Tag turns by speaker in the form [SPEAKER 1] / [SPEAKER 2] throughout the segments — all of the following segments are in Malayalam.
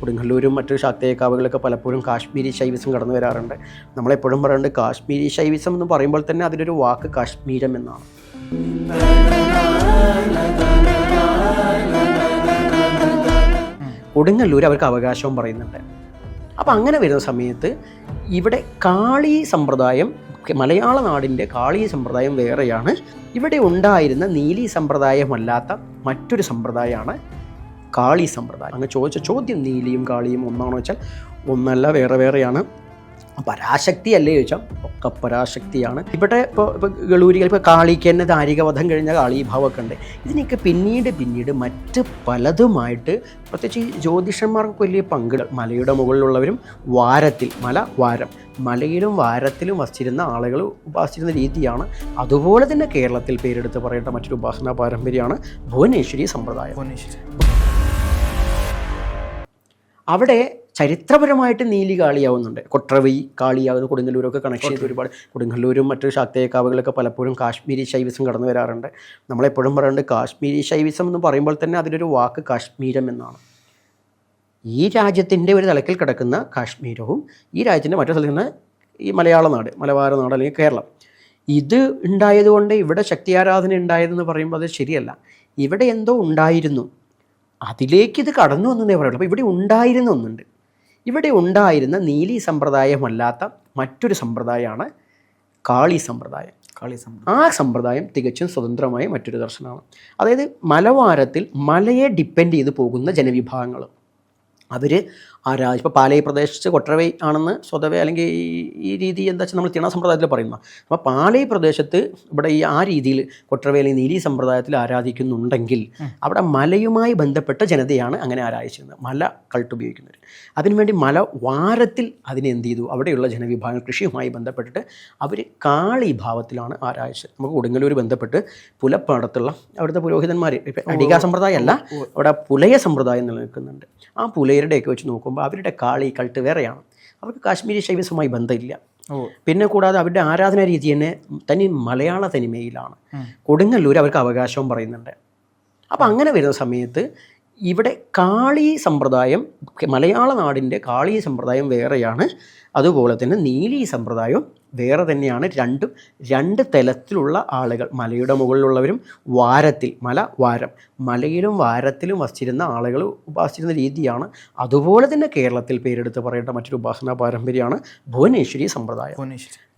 [SPEAKER 1] കൊടുങ്ങല്ലൂരും മറ്റു ശാക്തേയക്കാവുകളൊക്കെ പലപ്പോഴും കാശ്മീരി ശൈവിസം കടന്നു വരാറുണ്ട്. നമ്മളെപ്പോഴും പറയുന്നത് കാശ്മീരി ശൈവിസം എന്ന് പറയുമ്പോൾ തന്നെ അതിലൊരു വാക്ക് കാശ്മീരം എന്നാണ്. കൊടുങ്ങല്ലൂർ അവർക്ക് അവകാശവും പറയുന്നുണ്ട്. അപ്പം അങ്ങനെ വരുന്ന സമയത്ത് ഇവിടെ കാളി സമ്പ്രദായം മലയാള നാടിന്റെ കാളി സമ്പ്രദായം വേറെയാണ്. ഇവിടെ ഉണ്ടായിരുന്ന നീലി സമ്പ്രദായമല്ലാത്ത മറ്റൊരു സമ്പ്രദായമാണ് കാളി സമ്പ്രദായം. അങ്ങ് ചോദിച്ച ചോദ്യം നീലിയും കാളിയും ഒന്നാണോ വെച്ചാൽ ഒന്നല്ല വേറെ വേറെയാണ്. പരാശക്തി അല്ലേ ചോദിച്ചാൽ ഒക്കെ പരാശക്തിയാണ്. ഇവിടെ ഇപ്പോൾ ഇപ്പോൾ ഗളൂരികൾ ഇപ്പോൾ കാളിക്ക് തന്നെ ദാരികവധം കഴിഞ്ഞ കാളീഭാവമൊക്കെ ഉണ്ട്. ഇതിനൊക്കെ പിന്നീട് പിന്നീട് മറ്റ് പലതുമായിട്ട് പ്രത്യേകിച്ച് ഈ ജ്യോതിഷന്മാർക്ക് വലിയ പങ്കുകൾ മലയുടെ മുകളിലുള്ളവരും വാരത്തിൽ മല വാരം. മലയിലും വാരത്തിലും വസിച്ചിരുന്ന ആളുകൾ ഉപാസിച്ചിരുന്ന രീതിയാണ്. അതുപോലെ തന്നെ കേരളത്തിൽ പേരെടുത്ത് പറയേണ്ട മറ്റൊരു ഉപാസന പാരമ്പര്യമാണ് ഭുവനേശ്വരി സമ്പ്രദായം.
[SPEAKER 2] ഭുവനേശ്വരി.
[SPEAKER 1] അവിടെ ചരിത്രപരമായിട്ട് നീലി കാളിയാവുന്നുണ്ട്. കൊട്രവി കാളിയാവുന്നു കൊടുങ്ങല്ലൂരൊക്കെ കണക്ഷൻ ചെയ്ത് ഒരുപാട് കൊടുങ്ങല്ലൂരും മറ്റു ശാക്തേക്കാവുകളൊക്കെ പലപ്പോഴും കാശ്മീരി ശൈവിസം കടന്നു വരാറുണ്ട്. നമ്മളെപ്പോഴും പറയുന്നത് കാശ്മീരി ശൈവിസം എന്ന് പറയുമ്പോൾ തന്നെ അതിലൊരു വാക്ക് കാശ്മീരം എന്നാണ്. ഈ രാജ്യത്തിന്റെ ഒരു തലക്കിൽ കിടക്കുന്ന കാശ്മീരവും ഈ രാജ്യത്തിന്റെ മറ്റു സ്ഥലത്ത് നിന്ന് ഈ മലയാള നാട് മലബാര നാട് അല്ലെങ്കിൽ കേരളം. ഇത് ഉണ്ടായതുകൊണ്ട് ഇവിടെ ശക്തി ആരാധന ഉണ്ടായതെന്ന് പറയുമ്പോൾ അത് ശരിയല്ല. ഇവിടെ എന്തോ ഉണ്ടായിരുന്നു. അതിലേക്ക് ഇത് കടന്നു വന്നതേ പറയുള്ളൂ. അപ്പോൾ ഇവിടെ ഉണ്ടായിരുന്ന ഒന്നുണ്ട്. ഇവിടെ ഉണ്ടായിരുന്ന നീലി സമ്പ്രദായമല്ലാത്ത മറ്റൊരു സമ്പ്രദായമാണ് കാളി സമ്പ്രദായം.
[SPEAKER 2] കാളി സമ്പ്രദായം.
[SPEAKER 1] ആ സമ്പ്രദായം തികച്ചും സ്വതന്ത്രമായ മറ്റൊരു ദർശനമാണ്. അതായത് മലവാരത്തിൽ മലയെ ഡിപ്പെൻഡ് ചെയ്ത് പോകുന്ന ജനവിഭാഗങ്ങൾ. അവർ ആ രാജ ഇപ്പോൾ പാലയ പ്രദേശത്ത് കൊട്ടരവൈ ആണെന്ന് സ്വതവേ അല്ലെങ്കിൽ ഈ ഈ രീതി എന്താ വെച്ചാൽ നമ്മൾ തിണ സമ്പ്രദായത്തിൽ പറയുന്ന. അപ്പോൾ പാലയ പ്രദേശത്ത് ഇവിടെ ഈ ആ രീതിയിൽ കൊട്ടരവൈ അല്ലെങ്കിൽ നീലി സമ്പ്രദായത്തിൽ ആരാധിക്കുന്നുണ്ടെങ്കിൽ അവിടെ മലയുമായി ബന്ധപ്പെട്ട ജനതയാണ് അങ്ങനെ ആരാധിച്ചിരുന്നത്. മല കൾട്ട് ഉപയോഗിക്കുന്നവർ അതിനുവേണ്ടി മല വാരത്തിൽ അതിനെ എന്ത് ചെയ്തു? അവിടെയുള്ള ജനവിഭാഗങ്ങൾ കൃഷിയുമായി ബന്ധപ്പെട്ടിട്ട് അവർ കാളി ഭാവത്തിലാണ് ആരാധിച്ചത്. നമുക്ക് കൊടുങ്ങല്ലൂർ ബന്ധപ്പെട്ട് പുലപ്പാടത്തുള്ള അവിടുത്തെ പുരോഹിതന്മാർ ഇപ്പം അടികാ സമ്പ്രദായമല്ല അവിടെ പുലയ സമ്പ്രദായം നിലനിൽക്കുന്നുണ്ട്. ആ പുലയരുടെയൊക്കെ വെച്ച് നോക്കുമ്പോൾ അവരുടെ കാളി കൾട്ട് വേറെയാണ്. അവർക്ക് കാശ്മീരി ശൈവസവുമായി ബന്ധമില്ല. പിന്നെ കൂടാതെ അവരുടെ ആരാധനാ രീതി തന്നെ തനി മലയാള തനിമയിലാണ് കൊടുങ്ങല്ലൂർ അവർക്ക് അവകാശവും പറയുന്നുണ്ട്. അപ്പോൾ അങ്ങനെ വരുന്ന സമയത്ത് ഇവിടെ കാളി സമ്പ്രദായം മലയാള നാടിന്റെ കാളി സമ്പ്രദായം വേറെയാണ്. അതുപോലെ തന്നെ നീലി സമ്പ്രദായവും വേറെ തന്നെയാണ്. രണ്ടും രണ്ട് തലത്തിലുള്ള ആളുകൾ മലയുടെ മുകളിലുള്ളവരും വാരത്തിൽ മല വാരം. മലയിലും വാരത്തിലും വസിച്ചിരുന്ന ആളുകൾ ഉപാസിച്ചിരുന്ന രീതിയാണ്. അതുപോലെ തന്നെ കേരളത്തിൽ പേരെടുത്ത് പറയേണ്ട മറ്റൊരു ഉപാസനാ പാരമ്പര്യമാണ് ഭുവനേശ്വരി സമ്പ്രദായം.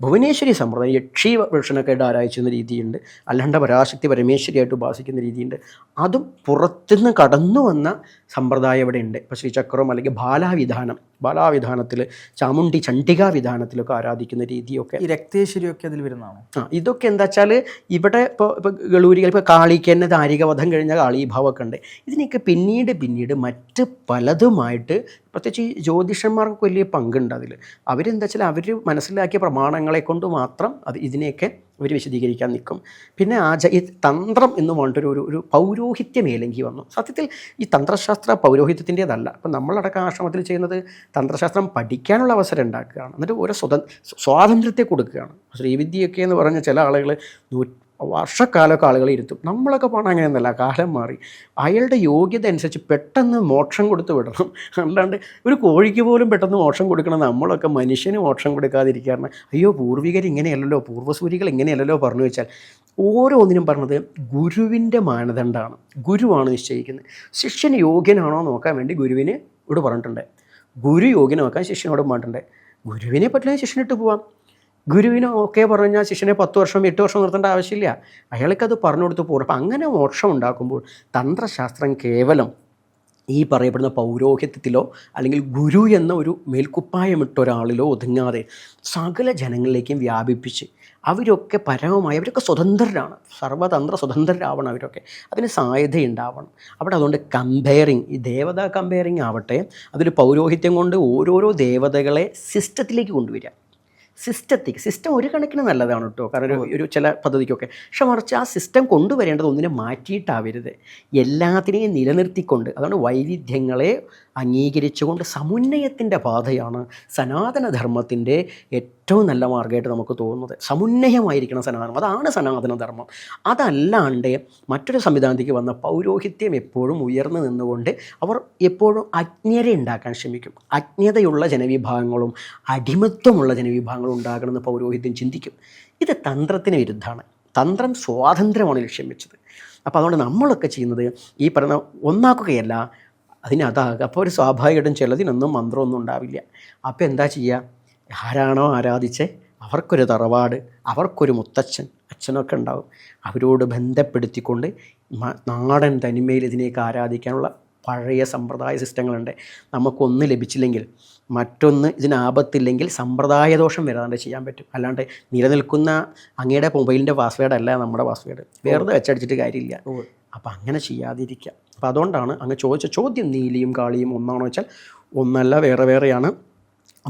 [SPEAKER 2] ഭുവനേശ്വരി.
[SPEAKER 1] സമ്പ്രദായം യക്ഷി വൃക്ഷണൊക്കെ ആയിട്ട് ആരാധിച്ചിരുന്ന രീതിയുണ്ട്. അല്ലാണ്ട് പരാശക്തി പരമേശ്വരിയായിട്ട് ഉപാസിക്കുന്ന രീതിയുണ്ട്. അതും പുറത്തുനിന്ന് കടന്നു വന്ന സമ്പ്രദായം ഇവിടെ ഉണ്ട്. ഇപ്പോൾ ശ്രീചക്രം അല്ലെങ്കിൽ ബാലാവിധാനം ബാലാവിധാനത്തിൽ ചാമുണ്ടി ചണ്ഡികാ വിധാനത്തിലൊക്കെ ആരാധിക്കുന്ന രീതിയൊക്കെ.
[SPEAKER 2] ഈ രക്തേശ്വരിയൊക്കെ അതിൽ വരുന്നതാണോ?
[SPEAKER 1] ആ ഇതൊക്കെ എന്താ വെച്ചാൽ ഇവിടെ ഇപ്പോൾ ഇപ്പോൾ ഗളൂരികൾ ഇപ്പോൾ കാളിക്ക് തന്നെ ദാരികവധം കഴിഞ്ഞ കാളീഭാവമൊക്കെ ഉണ്ട്. ഇതിനൊക്കെ പിന്നീട് പിന്നീട് മറ്റ് പലതുമായിട്ട് പ്രത്യേകിച്ച് ഈ ജ്യോതിഷന്മാർക്ക് വലിയ പങ്കുണ്ട് അതിൽ അവരെന്താ വെച്ചാൽ അവർ മനസ്സിലാക്കിയ പ്രമാണങ്ങളെ കൊണ്ട് മാത്രം അത് ഇതിനെയൊക്കെ അവർ വിശദീകരിക്കാൻ നിൽക്കും. പിന്നെ ആച ഈ തന്ത്രം എന്ന് പറഞ്ഞിട്ടൊരു ഒരു ഒരു പൗരോഹിത്യ മേലങ്കി വന്നു. സത്യത്തിൽ ഈ തന്ത്രശാസ്ത്ര പൗരോഹിത്യത്തിന്റേതല്ല. അപ്പം നമ്മളടക്കം ആശ്രമത്തിൽ ചെയ്യുന്നത് തന്ത്രശാസ്ത്രം പഠിക്കാനുള്ള അവസരം ഉണ്ടാക്കുകയാണ്. എന്നിട്ട് ഓരോ സ്വത സ്വാതന്ത്ര്യത്തെ കൊടുക്കുകയാണ്. ശ്രീവിദ്യയൊക്കെ എന്ന് പറഞ്ഞ ചില ആളുകൾ നൂ വർഷക്കാലമൊക്കെ ആളുകളെ ഇരുത്തും. നമ്മളൊക്കെ പോകണം അങ്ങനെയൊന്നുമല്ല. കാലം മാറി. അയാളുടെ യോഗ്യത അനുസരിച്ച് പെട്ടെന്ന് മോക്ഷം കൊടുത്ത് വിടണം. അല്ലാണ്ട് ഒരു കോഴിക്ക് പോലും പെട്ടെന്ന് മോക്ഷം കൊടുക്കണം നമ്മളൊക്കെ മനുഷ്യന് മോക്ഷം കൊടുക്കാതിരിക്കാറുണ്ട് അയ്യോ പൂർവികർ ഇങ്ങനെയല്ലല്ലോ. പൂർവസൂരികൾ ഇങ്ങനെയല്ലല്ലോ പറഞ്ഞു വെച്ചാൽ. ഓരോന്നിനും പറഞ്ഞത് ഗുരുവിന്റെ മാനദണ്ഡമാണ് ഗുരുവാണ് നിശ്ചയിക്കുന്നത്. ശിഷ്യന് യോഗ്യനാണോ നോക്കാൻ വേണ്ടി ഗുരുവിന് ഇവിടെ പറഞ്ഞിട്ടുണ്ട്. ഗുരു യോഗ്യനാക്കാൻ ശിഷ്യനോട് പറഞ്ഞിട്ടുണ്ട്. ഗുരുവിനെ പറ്റില്ല ശിഷ്യനിട്ട് പോവാം. ഗുരുവിന് ഓക്കെ പറഞ്ഞാൽ ശിഷ്യനെ പത്ത് വർഷം എട്ട് വർഷം നിർത്തേണ്ട ആവശ്യമില്ല. അയാൾക്കത് പറഞ്ഞു കൊടുത്ത് പോകും അപ്പം അങ്ങനെ മോക്ഷം ഉണ്ടാക്കുമ്പോൾ തന്ത്രശാസ്ത്രം കേവലം ഈ പറയപ്പെടുന്ന പൗരോഹിത്യത്തിലോ അല്ലെങ്കിൽ ഗുരു എന്ന ഒരു മേൽക്കുപ്പായമിട്ട ഒരാളിലോ ഒതുങ്ങാതെ സകല ജനങ്ങളിലേക്കും വ്യാപിപ്പിച്ച് അവരൊക്കെ പരമമായി അവരൊക്കെ സ്വതന്ത്രരാണ്. സർവതന്ത്ര സ്വതന്ത്രരാവണം അവരൊക്കെ. അതിന് സാധ്യതയുണ്ടാവണം. അവിടെ അതുകൊണ്ട് കമ്പയറിങ് ഈ ദേവത കമ്പയറിങ് ആവട്ടെ അതിൽ പൗരോഹിത്യം കൊണ്ട് ഓരോരോ ദേവതകളെ സിസ്റ്റത്തിലേക്ക് കൊണ്ടുവരിക. സിസ്റ്റത്തിക്ക് സിസ്റ്റം ഒരു കണക്കിന് നല്ലതാണ് കേട്ടോ. കാരണം ഒരു ഒരു ചില പദ്ധതിക്കൊക്കെ. പക്ഷെ മറിച്ച് ആ സിസ്റ്റം കൊണ്ടുവരേണ്ടത് ഒന്നിനെ മാറ്റിയിട്ടാവരുത്. എല്ലാത്തിനെയും നിലനിർത്തിക്കൊണ്ട്. അതുകൊണ്ട് വൈവിധ്യങ്ങളെ അംഗീകരിച്ചുകൊണ്ട് സമുന്നയത്തിന്റെ പാതയാണ് സനാതനധർമ്മത്തിന്റെ ഏറ്റവും നല്ല മാർഗമായിട്ട് നമുക്ക് തോന്നുന്നത്. സമുന്നയമായിരിക്കണം സനാതനം. അതാണ് സനാതനധർമ്മം. അതല്ലാണ്ട് മറ്റൊരു സംവിധാനത്തേക്ക് വന്ന പൗരോഹിത്യം എപ്പോഴും ഉയർന്നു നിന്നുകൊണ്ട് അവർ എപ്പോഴും അജ്ഞരെ ഉണ്ടാക്കാൻ ശ്രമിക്കും. അജ്ഞതയുള്ള ജനവിഭാഗങ്ങളും അടിമത്വമുള്ള ജനവിഭാഗങ്ങളും ഉണ്ടാകണമെന്ന് പൗരോഹിത്യം ചിന്തിക്കും. ഇത് തന്ത്രത്തിന് വിരുദ്ധമാണ്. തന്ത്രം സ്വാതന്ത്ര്യമാണ് ലക്ഷ്യം വെച്ചത്. അപ്പോൾ അതുകൊണ്ട് നമ്മളൊക്കെ ചെയ്യുന്നത് ഈ പറയുന്ന ഒന്നാക്കുകയല്ല അതിനതാകുക അപ്പോൾ ഒരു സ്വാഭാവികമായിട്ടും ചിലതിനൊന്നും മന്ത്രമൊന്നും ഉണ്ടാവില്ല. അപ്പോൾ എന്താ ചെയ്യുക? ആരാണോ ആരാധിച്ച് അവർക്കൊരു തറവാട് അവർക്കൊരു മുത്തച്ഛൻ അച്ഛനൊക്കെ ഉണ്ടാവും. അവരോട് ബന്ധപ്പെടുത്തിക്കൊണ്ട് നാടൻ തനിമയിൽ ഇതിനെയൊക്കെ ആരാധിക്കാനുള്ള പഴയ സമ്പ്രദായ സിസ്റ്റങ്ങളുണ്ട്. നമുക്കൊന്ന് ലഭിച്ചില്ലെങ്കിൽ മറ്റൊന്ന് ഇതിന് ആപത്തില്ലെങ്കിൽ സമ്പ്രദായ ദോഷം വരാതെ ചെയ്യാൻ പറ്റും. അല്ലാണ്ട് നിലനിൽക്കുന്ന അങ്ങയുടെ മൊബൈലിന്റെ പാസ്വേഡ് അല്ല നമ്മുടെ പാസ്വേഡ്. വേറെ വെച്ചടിച്ചിട്ട് കാര്യമില്ല.
[SPEAKER 2] അപ്പോൾ
[SPEAKER 1] അപ്പം അങ്ങനെ ചെയ്യാതിരിക്കുക. അപ്പം അതുകൊണ്ടാണ് അങ്ങ് ചോദിച്ച ചോദ്യം നീലിയും കാളിയും ഒന്നാണോ വെച്ചാൽ ഒന്നല്ല വേറെ വേറെയാണ്.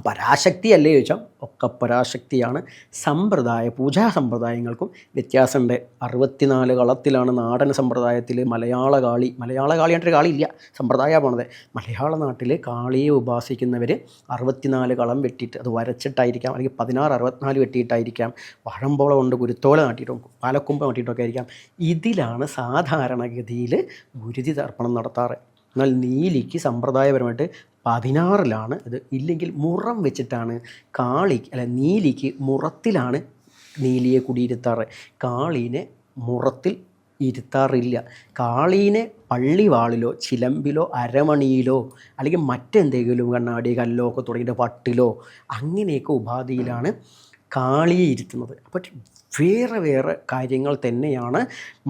[SPEAKER 1] പരാശക്തി അല്ലേ ചോദിച്ചാൽ ഒക്കെ പരാശക്തിയാണ്. സമ്പ്രദായ പൂജാ സമ്പ്രദായങ്ങൾക്കും വ്യത്യാസമുണ്ട്. അറുപത്തിനാല് കളത്തിലാണ് നാടൻ സമ്പ്രദായത്തിൽ മലയാള കാളി മലയാള കാളി ആയിട്ടൊരു കാളി ഇല്ല സമ്പ്രദായമാണത് മലയാള നാട്ടിൽ കാളിയെ ഉപാസിക്കുന്നവർ അറുപത്തിനാല് കളം വെട്ടിയിട്ട് അത് വരച്ചിട്ടായിരിക്കാം അല്ലെങ്കിൽ പതിനാറ് അറുപത്തിനാല് വെട്ടിയിട്ടായിരിക്കാം വഴമ്പോള കൊണ്ട് കുരുത്തോല നാട്ടിയിട്ടും പാലക്കൊമ്പ് നാട്ടിയിട്ടൊക്കെ ആയിരിക്കാം. ഇതിലാണ് സാധാരണഗതിയിൽ ഗുരുതി തർപ്പണം നടത്താറ്. എന്നാൽ നീലിക്ക് സമ്പ്രദായപരമായിട്ട് പതിനാറിലാണ്. ഇത് ഇല്ലെങ്കിൽ മുറം വെച്ചിട്ടാണ് കാളി അല്ല നീലിക്ക് മുറത്തിലാണ് നീലിയെ കുടിയിരുത്താറ്. കാളീനെ മുറത്തിൽ ഇരുത്താറില്ല. കാളീനെ പള്ളിവാളിലോ ചിലമ്പിലോ അരമണിയിലോ അല്ലെങ്കിൽ മറ്റെന്തെങ്കിലും കണ്ണാടി കല്ലോ ഒക്കെ തുടങ്ങിയിട്ട് പട്ടിലോ അങ്ങനെയൊക്കെ ഉപാധിയിലാണ് കാളിയെ ഇരുത്തുന്നത്. അപ്പോൾ വേറെ വേറെ കാര്യങ്ങൾ തന്നെയാണ്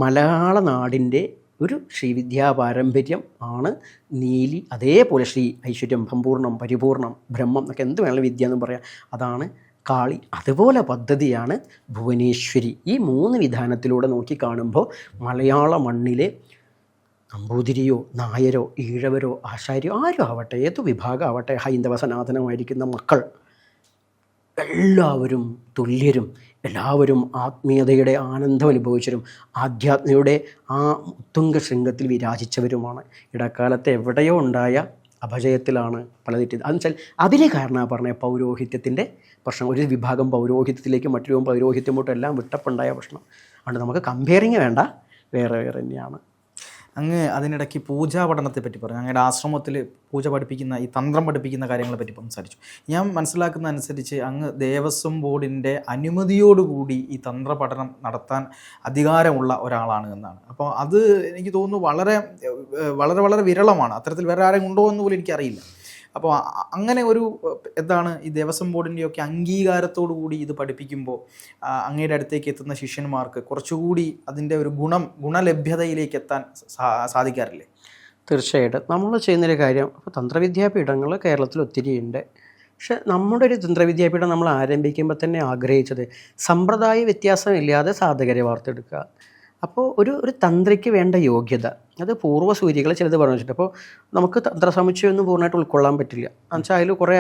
[SPEAKER 1] മലയാള നാടിന്റെ ഒരു ശ്രീവിദ്യാ പാരമ്പര്യം ആണ് നീലി. അതേപോലെ ശ്രീ ഐശ്വര്യം സമ്പൂർണം പരിപൂർണം ബ്രഹ്മം എന്നൊക്കെ എന്ത് വേണമെങ്കിലും വിദ്യ എന്ന് പറയാം. അതാണ് കാളി. അതുപോലെ പദ്ധതിയാണ് ഭുവനേശ്വരി. ഈ മൂന്ന് വിധാനത്തിലൂടെ നോക്കി കാണുമ്പോൾ മലയാള മണ്ണിലെ നമ്പൂതിരിയോ നായരോ ഈഴവരോ ആശാരിയോ ആരും ആവട്ടെ ഏതു വിഭാഗം ആവട്ടെ ഹൈന്ദവ സനാതനമായിരിക്കുന്ന മക്കൾ എല്ലാവരും തുല്യരും. എല്ലാവരും ആത്മീയതയുടെ ആനന്ദം അനുഭവിച്ചവരും ആധ്യാത്മയുടെ ആ ഉത്തുംഗ ശൃംഗത്തിൽ വിരാജിച്ചവരുമാണ്. ഇടക്കാലത്ത് എവിടെയോ ഉണ്ടായ അപജയത്തിലാണ് പല തെറ്റിയത് വെച്ചാൽ അതിലെ കാരണമാണ് പറഞ്ഞ പൗരോഹിത്യത്തിന്റെ പ്രശ്നം. ഒരു വിഭാഗം പൗരോഹിത്യത്തിലേക്ക് മറ്റൊരു പൗരോഹിത്യമുട്ടും എല്ലാം വിട്ടപ്പുണ്ടായ പ്രശ്നം. അതുകൊണ്ട് നമുക്ക് കമ്പയറിങ് വേണ്ട. വേറെ വേറെ തന്നെയാണ്.
[SPEAKER 2] അങ്ങ് അതിനിടയ്ക്ക് പൂജാ പഠനത്തെ പറ്റി പറഞ്ഞു. അങ്ങയുടെ ആശ്രമത്തിൽ പൂജ പഠിപ്പിക്കുന്ന ഈ തന്ത്രം പഠിപ്പിക്കുന്ന കാര്യങ്ങളെ പറ്റി സംസാരിച്ചു. ഞാൻ മനസ്സിലാക്കുന്ന അനുസരിച്ച് അങ്ങ് ദേവസ്വം ബോർഡിന്റെ അനുമതിയോടുകൂടി ഈ തന്ത്ര പഠനം നടത്താൻ അധികാരമുള്ള ഒരാളാണ് എന്നാണ്. അപ്പോൾ അത് എനിക്ക് തോന്നുന്നു വളരെ വളരെ വളരെ വിരളമാണ്. അത്തരത്തിൽ വേറെ ആരെങ്കിലും ഉണ്ടോ എന്ന് പോലും എനിക്കറിയില്ല. അപ്പോൾ അങ്ങനെ ഒരു എന്താണ് ഈ ദേവസ്വം ബോർഡിന്റെയൊക്കെ അംഗീകാരത്തോടു കൂടി ഇത് പഠിപ്പിക്കുമ്പോൾ അങ്ങയുടെ അടുത്തേക്ക് എത്തുന്ന ശിഷ്യന്മാർക്ക് കുറച്ചുകൂടി അതിന്റെ ഒരു ഗുണം ഗുണലഭ്യതയിലേക്ക് എത്താൻ സാധിക്കാറില്ലേ?
[SPEAKER 1] തീർച്ചയായിട്ടും. നമ്മൾ ചെയ്യുന്നൊരു കാര്യം ഇപ്പോൾ തന്ത്രവിദ്യാപീഠങ്ങൾ കേരളത്തിൽ ഒത്തിരി ഉണ്ട്. പക്ഷെ നമ്മുടെ ഒരു തന്ത്രവിദ്യാപീഠം നമ്മൾ ആരംഭിക്കുമ്പോൾ തന്നെ ആഗ്രഹിച്ചത് സമ്പ്രദായ വ്യത്യാസമില്ലാതെ സാധകരെ വാർത്തെടുക്കുക. അപ്പോൾ ഒരു ഒരു തന്ത്രിക്ക് വേണ്ട യോഗ്യത. അത് പൂർവസൂരികൾ ചിലത് പറഞ്ഞു അപ്പോൾ നമുക്ക് തന്ത്ര സമുച്ചയം ഒന്നും പൂർണമായിട്ട് ഉൾക്കൊള്ളാൻ പറ്റില്ല. എന്നുവെച്ചാൽ അതിൽ കുറേ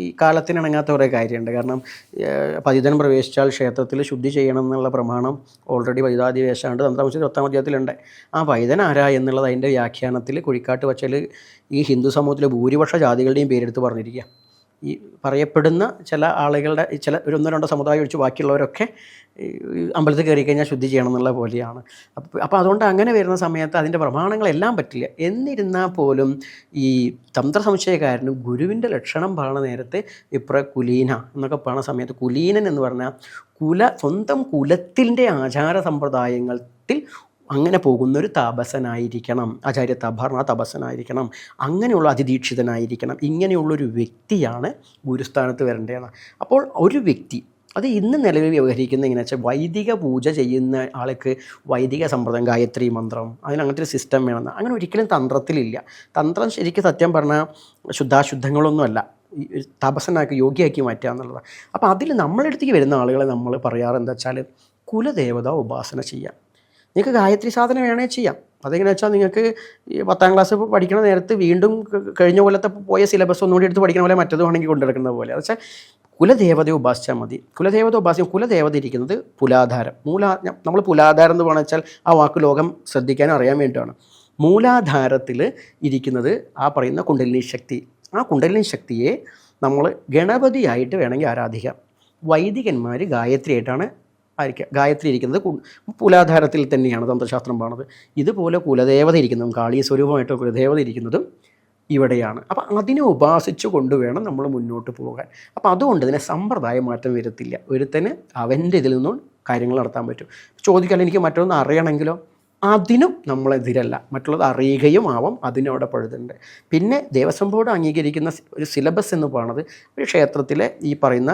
[SPEAKER 1] ഈ കാലത്തിനിണങ്ങാത്ത കുറേ കാര്യമുണ്ട്. കാരണം പതിതൻ പ്രവേശിച്ചാൽ ക്ഷേത്രത്തിൽ ശുദ്ധി ചെയ്യണം എന്നുള്ള പ്രമാണം ഓൾറെഡി വൈതാധിവേശാണ്ട് തന്ത്രസമുച്ചയം പത്താം അധ്യായത്തിലുണ്ട്. ആ പൈതൻ ആരാ എന്നുള്ളത് അതിന്റെ വ്യാഖ്യാനത്തിൽ കുഴിക്കാട്ട് വച്ചൽ ഈ ഹിന്ദു സമൂഹത്തിലെ ഭൂരിപക്ഷ ജാതികളുടെയും പേരെടുത്ത് പറഞ്ഞിരിക്കുക ഈ പറയപ്പെടുന്ന ചില ആളുകളുടെ ചില ഒരു ഒന്നോ രണ്ടോ സമുദായം ഒഴിച്ച് ബാക്കിയുള്ളവരൊക്കെ അമ്പലത്തിൽ കയറി കഴിഞ്ഞാൽ ശുദ്ധി ചെയ്യണം എന്നുള്ള പോലെയാണ് അപ്പോൾ അതുകൊണ്ട് അങ്ങനെ വരുന്ന സമയത്ത് അതിന്റെ പ്രമാണങ്ങളെല്ലാം പറ്റില്ല. എന്നിരുന്നാൽ പോലും ഈ തന്ത്ര സംശയക്കാരനും ഗുരുവിന്റെ ലക്ഷണം പറയണ നേരത്തെ ഇപ്ര കുലീന എന്നൊക്കെ പറയുന്ന സമയത്ത് കുലീനൻ എന്ന് പറഞ്ഞാൽ കുല സ്വന്തം കുലത്തിന്റെ ആചാര സമ്പ്രദായങ്ങളിൽ അങ്ങനെ പോകുന്ന ഒരു താപസനായിരിക്കണം. ആചാര്യ തപർണ തപസനായിരിക്കണം. അങ്ങനെയുള്ള അതിദീക്ഷിതനായിരിക്കണം. ഇങ്ങനെയുള്ളൊരു വ്യക്തിയാണ് ഗുരുസ്ഥാനത്ത് വരേണ്ടതെന്ന്. അപ്പോൾ ഒരു വ്യക്തി അത് ഇന്ന് നിലവിൽ വ്യവഹരിക്കുന്ന എങ്ങനെ വെച്ചാൽ വൈദിക പൂജ ചെയ്യുന്ന ആൾക്ക് വൈദിക സമ്പ്രദായം ഗായത്രി മന്ത്രം അതിനങ്ങനത്തെ ഒരു സിസ്റ്റം വേണമെന്ന് അങ്ങനെ ഒരിക്കലും തന്ത്രത്തിലില്ല. തന്ത്രം ശരിക്കും സത്യം പറഞ്ഞാൽ ശുദ്ധാശുദ്ധങ്ങളൊന്നുമല്ല തപസ്സനാക്കി യോഗ്യയാക്കി മാറ്റുക എന്നുള്ളതാണ്. അപ്പോൾ അതിൽ നമ്മളെടുത്തേക്ക് വരുന്ന ആളുകളെ നമ്മൾ പറയാറ് എന്താ വെച്ചാൽ കുലദേവത ഉപാസന ചെയ്യാം നിങ്ങൾക്ക് ഗായത്രി സാധന വേണേൽ ചെയ്യാം. അതെങ്ങനെ വെച്ചാൽ നിങ്ങൾക്ക് പത്താം ക്ലാസ് പഠിക്കുന്ന നേരത്ത് വീണ്ടും കഴിഞ്ഞ കൊല്ലത്തെ പോയ സിലബസ് ഒന്നുകൂടി എടുത്ത് പഠിക്കുന്ന പോലെ മറ്റത് വേണമെങ്കിൽ കൊണ്ടെടുക്കുന്ന പോലെ. അത് വെച്ചാൽ കുലദേവതയെ ഉപാസിച്ചാൽ മതി. കുലദേവത ഉപാസിക്കും. കുലദേവത ഇരിക്കുന്നത് പുലാധാരം. മൂലാ നമ്മൾ പുലാധാരം എന്ന് പറഞ്ഞു വെച്ചാൽ ആ വാക്ക് ലോകം ശ്രദ്ധിക്കാനും അറിയാൻ വേണ്ടിയിട്ടാണ്. മൂലാധാരത്തിൽ ഇരിക്കുന്നത് ആ പറയുന്ന കുണ്ടലിനി ശക്തി. ആ കുണ്ടലിനി ശക്തിയെ നമ്മൾ ഗണപതിയായിട്ട് വേണമെങ്കിൽ ആരാധിക്കാം. വൈദികന്മാർ ഗായത്രിയായിട്ടാണ് ആയിരിക്കുക ഗായത്രി ഇരിക്കുന്നത് കുലാധാരത്തിൽ തന്നെയാണ് തന്ത്രശാസ്ത്രം പാണത് ഇതുപോലെ കുലദേവത ഇരിക്കുന്നതും കാളീ സ്വരൂപമായിട്ട് കുലദേവത ഇരിക്കുന്നതും ഇവിടെയാണ്. അപ്പം അതിനെ ഉപാസിച്ചു കൊണ്ടുവേണം നമ്മൾ മുന്നോട്ട് പോകാൻ. അപ്പോൾ അതുകൊണ്ട് ഇതിനെ സമ്പ്രദായ മാറ്റം വരുത്തില്ല. ഒരുത്തന് അവന്റെ ഇതിൽ നിന്നും കാര്യങ്ങൾ നടത്താൻ പറ്റും. ചോദിക്കാൻ എനിക്ക് മറ്റൊന്ന് അറിയണമെങ്കിലോ? അതിനും നമ്മളെതിരല്ല മറ്റുള്ളത് അറിയുകയും ആവാം അതിനവിടെ പഴുതുണ്ട്. പിന്നെ ദേവസ്വം ബോർഡ് അംഗീകരിക്കുന്ന ഒരു സിലബസ് എന്ന് പറയുന്നത് ഒരു ക്ഷേത്രത്തിലെ ഈ പറയുന്ന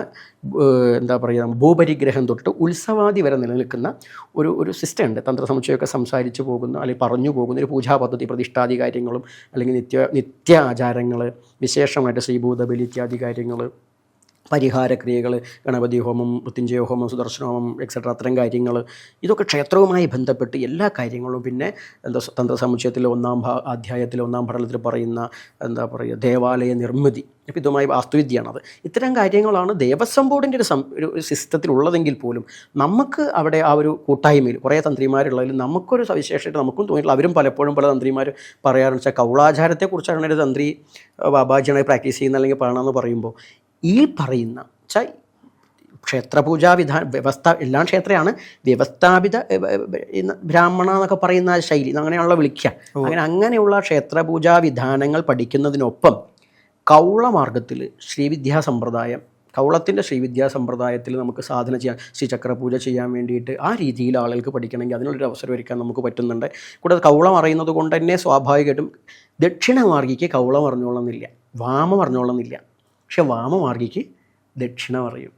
[SPEAKER 1] എന്താ പറയുക ഭൂപരിഗ്രഹം തൊട്ട് ഉത്സവാദി വരെ നിലനിൽക്കുന്ന ഒരു ഒരു സിസ്റ്റം ഉണ്ട്. തന്ത്രസമുച്ചയമൊക്കെ സംസാരിച്ചു പോകുന്ന അല്ലെങ്കിൽ പറഞ്ഞു പോകുന്ന ഒരു പൂജാ പദ്ധതി പ്രതിഷ്ഠാദി കാര്യങ്ങളും അല്ലെങ്കിൽ നിത്യ നിത്യ ആചാരങ്ങൾ വിശേഷമായിട്ട് ശ്രീഭൂതബലി ഇത്യാദി കാര്യങ്ങൾ. പരിഹാരക്രിയകൾ ഗണപതി ഹോമം മൃത്യുഞ്ജയ ഹോമം സുദർശന ഹോമം എക്സെട്ര അത്തരം കാര്യങ്ങൾ. ഇതൊക്കെ ക്ഷേത്രവുമായി ബന്ധപ്പെട്ട് എല്ലാ കാര്യങ്ങളും പിന്നെ എന്താ തന്ത്ര തന്ത്രസമുച്ചയത്തിലെ ഒന്നാം ഭാ അധ്യായത്തിലെ ഒന്നാം പഠനത്തിൽ പറയുന്ന എന്താ പറയുക ദേവാലയ നിർമ്മിതി. അപ്പോൾ ഇതുമായി വാസ്തുവിദ്യയാണത്. ഇത്തരം കാര്യങ്ങളാണ് ദേവസ്വം ബോർഡിന്റെ ഒരു സം ഒരു സിസ്റ്റത്തിലുള്ളതെങ്കിൽ പോലും നമുക്ക് അവിടെ ആ ഒരു കൂട്ടായ്മയിൽ കുറേ തന്ത്രിമാരുള്ളതിൽ നമുക്കൊരു സവിശേഷമായിട്ട് നമുക്കും തോന്നിയിട്ടുള്ള അവരും പലപ്പോഴും പല തന്ത്രിമാർ പറയാറുണ്ട്. വെച്ചാൽ കൗളാചാരത്തെക്കുറിച്ചാണ് ഒരു തന്ത്രി ബാബാജിയാണ് പ്രാക്ടീസ് ചെയ്യുന്ന അല്ലെങ്കിൽ പറയണമെന്ന് പറയുമ്പോൾ ഈ പറയുന്ന വെച്ചാൽ ക്ഷേത്രപൂജാ വിധാന വ്യവസ്ഥ എല്ലാം ക്ഷേത്രമാണ് വ്യവസ്ഥാപിത ബ്രാഹ്മണ എന്നൊക്കെ പറയുന്ന ശൈലി അങ്ങനെയുള്ള വിളിക്കുക. അങ്ങനെ അങ്ങനെയുള്ള ക്ഷേത്രപൂജാ വിധാനങ്ങൾ പഠിക്കുന്നതിനൊപ്പം കൗളമാർഗത്തിൽ ശ്രീവിദ്യാ സമ്പ്രദായം കൗളത്തിന്റെ ശ്രീവിദ്യാ സമ്പ്രദായത്തിൽ നമുക്ക് സാധന ചെയ്യാൻ ശ്രീചക്രപൂജ ചെയ്യാൻ വേണ്ടിയിട്ട് ആ രീതിയിൽ ആളുകൾക്ക് പഠിക്കണമെങ്കിൽ അതിനുള്ളൊരു അവസരം ഒരുക്കാൻ നമുക്ക് പറ്റുന്നുണ്ട്. കൂടാതെ കൗളം അറിയുന്നത് കൊണ്ട് തന്നെ സ്വാഭാവികമായിട്ടും ദക്ഷിണമാർഗിക്ക് കൗളം അറിഞ്ഞോളന്നില്ല വാമം അറിഞ്ഞോളന്നില്ല. പക്ഷെ വാമമാർഗിക്ക് ദക്ഷിണ പറയും.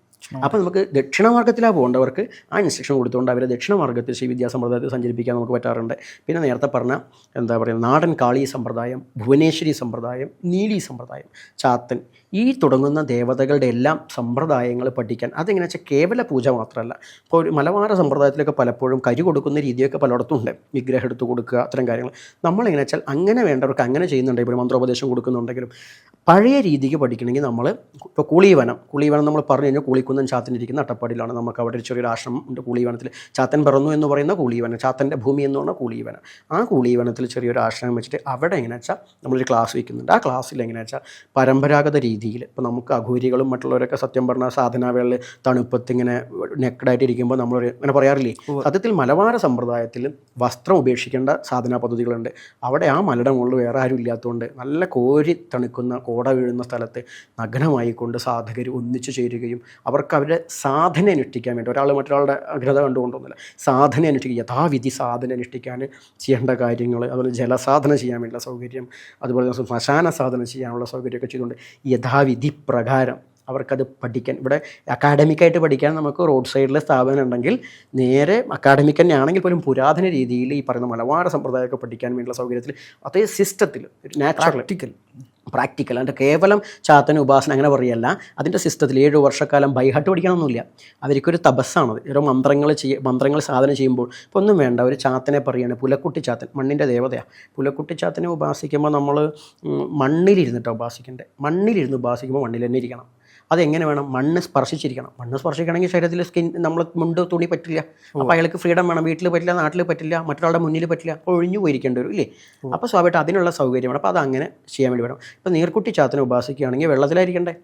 [SPEAKER 1] അപ്പോൾ നമുക്ക് ദക്ഷിണമാർഗത്തിലാണ് പോകേണ്ടവർക്ക് ആ ഇൻസ്ട്രക്ഷൻ കൊടുത്തുകൊണ്ട് അവരെ ദക്ഷിണമാർഗത്തിൽ ശ്രീ വിദ്യാസമ്പ്രദായത്തിൽ സഞ്ചരിപ്പിക്കാൻ നമുക്ക് പറ്റാറുണ്ട്. പിന്നെ നേരത്തെ പറഞ്ഞ എന്താ പറയുക നാടൻ കാളി സമ്പ്രദായം ഭുവനേശ്വരി സമ്പ്രദായം നീലി സമ്പ്രദായം ചാത്തൻ ഈ തുടങ്ങുന്ന ദേവതകളുടെ എല്ലാം സമ്പ്രദായങ്ങൾ പഠിക്കാൻ. അതെങ്ങനെ വെച്ചാൽ കേവല പൂജ മാത്രമല്ല. ഇപ്പോൾ ഒരു മലബാര സമ്പ്രദായത്തിലൊക്കെ പലപ്പോഴും കരി കൊടുക്കുന്ന രീതിയൊക്കെ പലയിടത്തും ഉണ്ട് വിഗ്രഹം എടുത്ത് കൊടുക്കുക അത്തരം കാര്യങ്ങൾ. നമ്മളെങ്ങനെ വെച്ചാൽ അങ്ങനെ വേണ്ടവർക്ക് അങ്ങനെ ചെയ്യുന്നുണ്ടെങ്കിൽ ഒരു മന്ത്രോപദേശം കൊടുക്കുന്നുണ്ടെങ്കിലും പഴയ രീതിക്ക് പഠിക്കണമെങ്കിൽ നമ്മൾ ഇപ്പോൾ കുളീവനം കുളീവനം നമ്മൾ പറഞ്ഞു കഴിഞ്ഞാൽ കുളിക്കുന്നൻ ചാത്തനിരിക്കുന്ന അട്ടപ്പാടിയിലാണ്. നമുക്ക് അവിടെ ഒരു ചെറിയൊരു ആശ്രമം ഉണ്ട് കുളീവനത്തിൽ ചാത്തൻ പറന്നു എന്ന് പറയുന്ന കുളീവനം ചാത്തന്റെ ഭൂമി എന്ന് പറഞ്ഞാൽ കുളീവനം. ആ കുളീവനത്തിൽ ചെറിയൊരു ആശ്രമം വെച്ചിട്ട് അവിടെ എങ്ങനെ വെച്ചാൽ നമ്മളൊരു ക്ലാസ് വയ്ക്കുന്നുണ്ട് ആ ക്ലാസ്സിൽ എങ്ങനെ വെച്ചാൽ പരമ്പരാഗത രീതിയിൽ ഇപ്പോൾ നമുക്ക് അഘോരികളും മറ്റുള്ളവരൊക്കെ സത്യം പറഞ്ഞാൽ സാധനാവേളിൽ തണുപ്പത്ത് ഇങ്ങനെ നെക്കഡായിട്ട് ഇരിക്കുമ്പോൾ നമ്മളൊരു അങ്ങനെ പറയാറില്ലേ? സത്യത്തിൽ മലബാര സമ്പ്രദായത്തിൽ വസ്ത്രം ഉപേക്ഷിക്കേണ്ട സാധനാ പദ്ധതികളുണ്ട്. അവിടെ ആ മലയുടെ മുകളിൽ വേറെ ആരും ഇല്ലാത്തതുകൊണ്ട് നല്ല കോരി തണുക്കുന്ന കോട വീഴുന്ന സ്ഥലത്ത് നഗ്നമായിക്കൊണ്ട് സാധകർ ഒന്നിച്ചു ചേരുകയും അവർക്ക് അവരുടെ സാധന അനുഷ്ഠിക്കാൻ വേണ്ടി ഒരാൾ മറ്റൊരാളുടെ അഗ്രത കണ്ടുകൊണ്ടൊന്നുമില്ല സാധന അനുഷ്ഠിക്കുക യഥാവിധി സാധന അനുഷ്ഠിക്കാൻ ചെയ്യേണ്ട കാര്യങ്ങൾ അതുപോലെ ജലസാധന ചെയ്യാൻ വേണ്ടിയുള്ള സൗകര്യം അതുപോലെ ശ്മശാന സാധന ചെയ്യാനുള്ള സൗകര്യമൊക്കെ ചെയ്തുകൊണ്ട് യഥാവിധി പ്രകാരം അവർക്കത് പഠിക്കാൻ ഇവിടെ അക്കാഡമിക്കായിട്ട് പഠിക്കാൻ നമുക്ക് റോഡ് സൈഡിലെ സ്ഥാപനം ഉണ്ടെങ്കിൽ നേരെ അക്കാഡമിക് തന്നെ ആണെങ്കിൽ പോലും പുരാതന രീതിയിൽ ഈ പറയുന്ന മലബാര സമ്പ്രദായമൊക്കെ പഠിക്കാൻ വേണ്ടിയുള്ള സൗകര്യത്തിൽ അതേ സിസ്റ്റത്തിൽ നാച്ചുറൽ
[SPEAKER 2] പ്രാക്ടിക്കൽ
[SPEAKER 1] അതിന്റെ കേവലം ചാത്തന ഉപാസന അങ്ങനെ പറയല്ല. അതിന്റെ സിസ്റ്റത്തിൽ ഏഴ് വർഷക്കാലം ബൈഹാട്ട് പഠിക്കണമെന്നില്ല അവർക്കൊരു തപസ്സാണത് ഓരോ മന്ത്രങ്ങൾ ചെയ്യ മന്ത്രങ്ങൾ സാധന ചെയ്യുമ്പോൾ ഇപ്പോൾ ഒന്നും വേണ്ട. ഒരു ചാത്തനെ പറയുകയാണ് പുലക്കുട്ടി ചാത്തൻ മണ്ണിന്റെ ദേവതയാണ് പുലക്കുട്ടി ചാത്തനെ ഉപാസിക്കുമ്പോൾ നമ്മൾ മണ്ണിലിരുന്നിട്ടാണ് ഉപാസിക്കേണ്ടത് മണ്ണിലിരുന്ന് ഉപാസിക്കുമ്പോൾ മണ്ണിൽ തന്നെ ഇരിക്കണം. അതെങ്ങനെ വേണം? മണ്ണ് സ്പർശിച്ചിരിക്കണം. മണ്ണ് സ്പർശിക്കണമെങ്കിൽ ശരീരത്തിൽ സ്കിൻ നമ്മൾ മുണ്ട് തുണി പറ്റില്ല. അപ്പോൾ അയാൾക്ക് ഫ്രീഡം വേണം. വീട്ടിൽ പറ്റില്ല നാട്ടിൽ പറ്റില്ല മറ്റൊരാളുടെ മുന്നിൽ പറ്റില്ല അപ്പോൾ ഒഴിഞ്ഞു പോയിരിക്കേണ്ടി വരും ഇല്ലേ? അപ്പോൾ സ്വാഭാവികമായിട്ട് അതിനുള്ള സൗകര്യം വേണം. അപ്പോൾ അത് അങ്ങനെ ചെയ്യാൻ വേണ്ടി വേണം. ഇപ്പോൾ നീർക്കുട്ടി ചാത്തനെ ഉപാസിക്കുകയാണെങ്കിൽ വെള്ളത്തിലായിരിക്കണ്ടേ?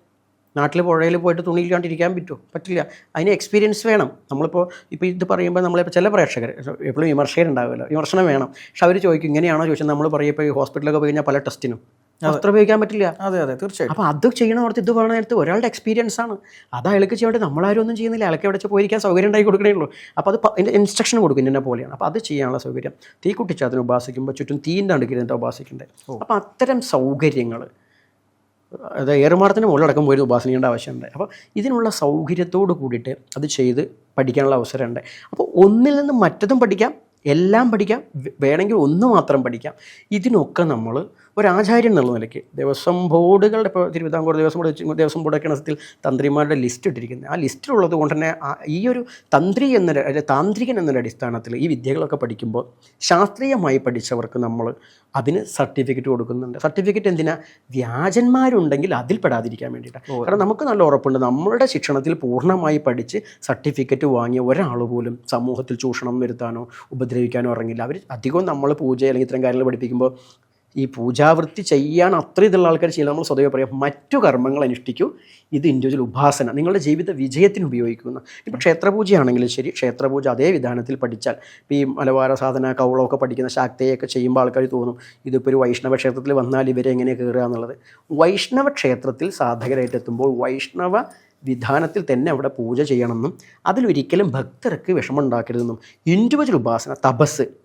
[SPEAKER 1] നാട്ടിൽ പുഴയിൽ പോയിട്ട് തുണി ഇല്ലാണ്ടിരിക്കാൻ പറ്റുമോ? പറ്റില്ല. അതിന് എക്സ്പീരിയൻസ് വേണം. നമ്മളിപ്പോൾ ഇപ്പോൾ ഇത് പറയുമ്പോൾ നമ്മളിപ്പോൾ ചില പ്രേക്ഷകർ എപ്പോഴും വിമർശകരുണ്ടാവുമല്ലോ. വിമർശനം വേണം. പക്ഷെ അവർ ചോദിക്കും ഇങ്ങനെയാണോ? ചോദിച്ചാൽ നമ്മൾ പറയും ഇപ്പോൾ ഈ ഹോസ്പിറ്റലൊക്കെ പോയി കഴിഞ്ഞാൽ പല ടെസ്റ്റിനും വസ്ത്രം ഉപയോഗിക്കാൻ പറ്റില്ല.
[SPEAKER 2] അതെ അതെ തീർച്ചയായിട്ടും.
[SPEAKER 1] അപ്പോൾ അത് ചെയ്യണോടത്ത് ഇത് പറഞ്ഞ നേരത്ത് ഒരാളുടെ എക്സ്പീരിയൻസ് ആണ്. അത് അയാൾക്ക് ചെയ്യേണ്ടത് നമ്മളാരും ഒന്നും ചെയ്യുന്നില്ല. അയാൾക്ക് എവിടെ പോയിരിക്കാൻ സൗകര്യം ഉണ്ടായി കൊടുക്കണേ ഉള്ളൂ. അപ്പോൾ അത് അതിന്റെ ഇൻസ്ട്രക്ഷൻ കൊടുക്കും ഇന്നെ പോലെയാണ്. അപ്പോൾ അത് ചെയ്യാനുള്ള സൗകര്യം. തീ കുട്ടിച്ചാത്തിന് ഉപാസിക്കുമ്പോൾ ചുറ്റും തീന്റെ അടുക്കിരുന്നിട്ട് ഉപാസിക്കണ്ടേ? അപ്പോൾ അത്തരം സൗകര്യങ്ങൾ അത് ഏറുമാടത്തിന് മുകളിലടക്കം പോയിരുന്നു ഉപാസന ചെയ്യേണ്ട ആവശ്യമുണ്ട്. അപ്പോൾ ഇതിനുള്ള സൗകര്യത്തോട് കൂടിയിട്ട് അത് ചെയ്ത് പഠിക്കാനുള്ള അവസരമുണ്ട്. അപ്പോൾ ഒന്നിൽ നിന്ന് മറ്റതും പഠിക്കാം എല്ലാം പഠിക്കാം വേണമെങ്കിൽ ഒന്ന് മാത്രം പഠിക്കാം. ഇതിനൊക്കെ നമ്മൾ ഒരു ആചാര്യൻ എന്നുള്ള നിലയ്ക്ക്. ദേവസ്വം ബോർഡുകളുടെ ഇപ്പോൾ തിരുവിതാംകൂർ ദേവസ്വം ബോർഡ് ദേവസ്വം ബോർഡൊക്കെ സത്യത്തിൽ തന്ത്രിമാരുടെ ലിസ്റ്റ് ഇട്ടിരിക്കുന്നത്. ആ ലിസ്റ്റിലുള്ളത് കൊണ്ട് തന്നെ ആ- ഈ ഒരു തന്ത്രി എന്നൊരു അല്ലെ താന്ത്രികൻ എന്നൊരു അടിസ്ഥാനത്തിൽ ഈ വിദ്യകളൊക്കെ പഠിക്കുമ്പോൾ ശാസ്ത്രീയമായി പഠിച്ചവർക്ക് നമ്മൾ അതിന് സർട്ടിഫിക്കറ്റ് കൊടുക്കുന്നുണ്ട്. സർട്ടിഫിക്കറ്റ് എന്തിനാ? വ്യാജന്മാരുണ്ടെങ്കിൽ അതിൽ പെടാതിരിക്കാൻ വേണ്ടിയിട്ടാണ് കാരണം നമുക്ക് നല്ല ഉറപ്പുണ്ട്. നമ്മളുടെ ശിക്ഷണത്തിൽ പൂർണമായി പഠിച്ച് സർട്ടിഫിക്കറ്റ് വാങ്ങിയ ഒരാൾ പോലും സമൂഹത്തിൽ ചൂഷണം വരുത്താനോ ഉപദ്രവിക്കാനോ ഇറങ്ങില്ല. അവർ അധികവും നമ്മൾ പൂജ അല്ലെങ്കിൽ ഇത്തരം കാര്യങ്ങൾ പഠിപ്പിക്കുമ്പോൾ ഈ പൂജാവൃത്തി ചെയ്യാൻ അത്ര ഇതുള്ള ആൾക്കാർ ചെയ്യില്ല. നമ്മൾ സ്വതവേ പറയാം മറ്റു കർമ്മങ്ങൾ അനുഷ്ഠിക്കൂ. ഇത് ഇൻഡിവിജ്വൽ ഉപാസന. നിങ്ങളുടെ ജീവിത വിജയത്തിന് ഉപയോഗിക്കുന്ന. ഇപ്പോൾ ക്ഷേത്രപൂജയാണെങ്കിലും ശരി ക്ഷേത്രപൂജ അതേ വിധാനത്തിൽ പഠിച്ചാൽ ഇപ്പോൾ ഈ മലബാര സാധന കൗളമൊക്കെ പഠിക്കുന്ന ശാക്തയൊക്കെ ചെയ്യുമ്പോൾ ആൾക്കാർ തോന്നും ഇതിപ്പോൾ ഒരു വൈഷ്ണവ ക്ഷേത്രത്തിൽ വന്നാൽ ഇവരെ എങ്ങനെ കയറുക എന്നുള്ളത്. വൈഷ്ണവ ക്ഷേത്രത്തിൽ സാധകരായിട്ട് എത്തുമ്പോൾ വൈഷ്ണവ വിധാനത്തിൽ തന്നെ അവിടെ പൂജ ചെയ്യണമെന്നും അതിലൊരിക്കലും ഭക്തർക്ക് വിഷമം ഉണ്ടാക്കരുതെന്നും ഇൻഡിവിജ്വൽ ഉപാസന തപസ്